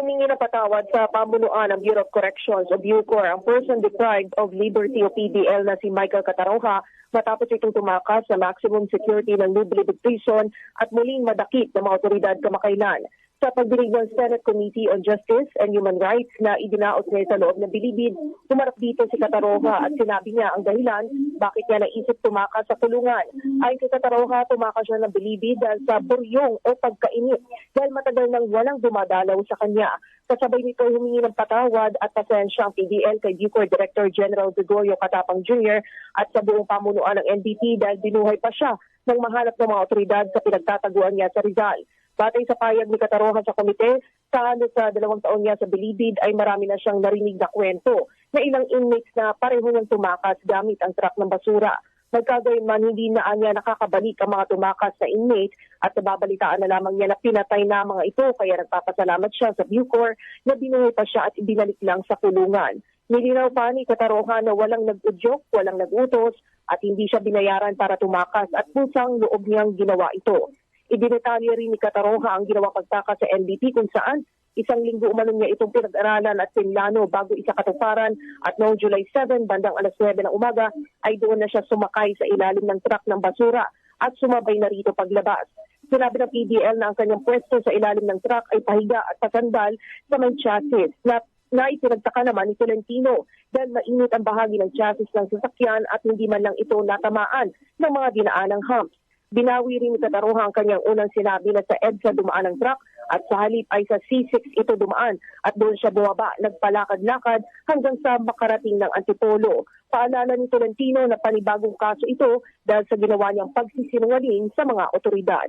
Humingi na patawad sa pamunuan ng Bureau of Corrections o Bucor ang person deprived of liberty o PDL na si Michael Cataroja matapos itong tumakas sa maximum security ng New Bilibid Prison at muling madakip ng mga otoridad kamakailan. Sa pagdinig ng Senate Committee on Justice and Human Rights na idinaos niya sa loob ng Bilibid, tumarap dito si Cataroja at sinabi niya ang dahilan bakit niya naisip tumakas sa kulungan. Ayon kay Cataroja, tumakas siya ng Bilibid dahil sa buryong o pagkainit dahil matagal nang walang dumadalaw sa kanya. Kasabay nito humingi ng patawad at pasensya ang PDL kay Bucor Director General Gregorio Katapang Jr. at sa buong pamunuan ng NBP dahil binuhay pa siya nang mahanap ng mga otoridad sa pinagtataguan niya sa Rizal. Batay sa payag ni Kataroha sa komite, sa halos sa dalawang taon niya sa Bilibid ay marami na siyang narinig na kwento na ilang inmates na pareho niyang tumakas gamit ang truck ng basura. Magkagayon man, hindi na niya nakakabalik ang mga tumakas na inmate at nababalitaan na lamang niya na pinatay na mga ito kaya nagpapasalamat siya sa Bucor na binuhay pa siya at ibinalik lang sa kulungan. Nilinaw pa ni Kataroha na walang nag-udyok, walang nag-utos at hindi siya binayaran para tumakas at pusang loob niyang ginawa ito. Idinetalye rin ni Kataroha ang ginawa pagtaka sa NBP kung saan isang linggo umano niya itong pinag-aralan at pinlano bago isa katuparan at noong July 7, bandang alas 9 ng umaga, ay doon na siya sumakay sa ilalim ng truck ng basura at sumabay na rito paglabas. Sinabi ng PDL na ang kanyang pwesto sa ilalim ng truck ay pahiga at pasandal sa may chassis na na ipinagtaka naman ni Tolentino dahil mainit ang bahagi ng chassis ng sasakyan at hindi man lang ito natamaan ng mga dinaanang humps. Binawi rin ni Kataroha ang kanyang unang sinabi na sa EDSA dumaan ang truck at sa halip ay sa C6 ito dumaan at doon siya bumaba, nagpalakad-lakad hanggang sa makarating ng Antipolo. Paalala ni Tolentino na panibagong kaso ito dahil sa ginawa niyang pagsisinungaling sa mga otoridad.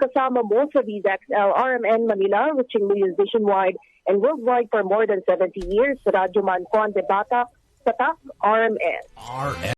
Kasama mo sa VZXL RMN Manila, reaching millions nationwide and worldwide for more than 70 years, Radyo Man Juan de Bata, Tatak, RMN.